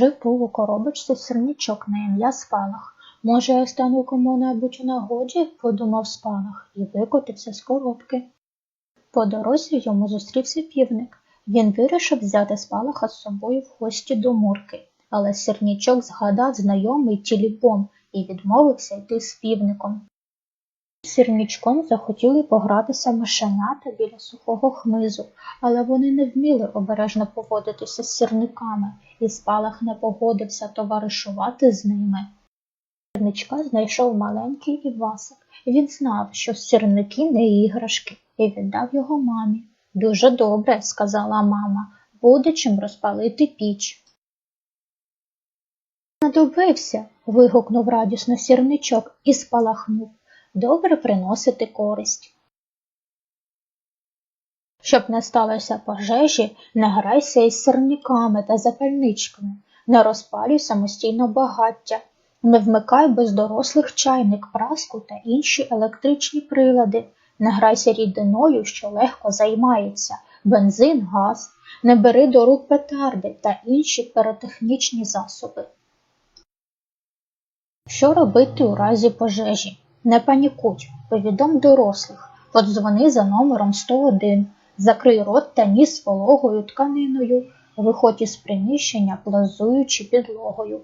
Жив був у коробочці сирничок на ім'я Спалах. Може, я стану кому-небудь у нагоді, подумав Спалах і викотився з коробки. По дорозі йому зустрівся півник. Він вирішив взяти спалаха з собою в гості до Мурки, але сірнічок згадав знайомий тіліпом і відмовився йти з півником. З Сірнічком захотіли погратися мишенята біля сухого хмизу, але вони не вміли обережно поводитися з сірниками, і спалах не погодився товаришувати з ними. Сірничка знайшов маленький Івасик. Він знав, що сірники не іграшки, і віддав його мамі. Дуже добре, сказала мама, буде чим розпалити піч. Надобився. вигукнув радісно сірничок і спалахнув. Добре приносити користь. Щоб не сталося пожежі, не грайся із сірниками та запальничками, не розпалюй самостійно багаття, не вмикай без дорослих чайник, праску та інші електричні прилади, не грайся рідиною, що легко займається, бензин, газ, не бери до рук петарди та інші піротехнічні засоби. Що робити у разі пожежі? Не панікуй, повідом дорослих, подзвони за номером 101, закрий рот та ніс вологою тканиною, виходь із приміщення, плазуючи підлогою.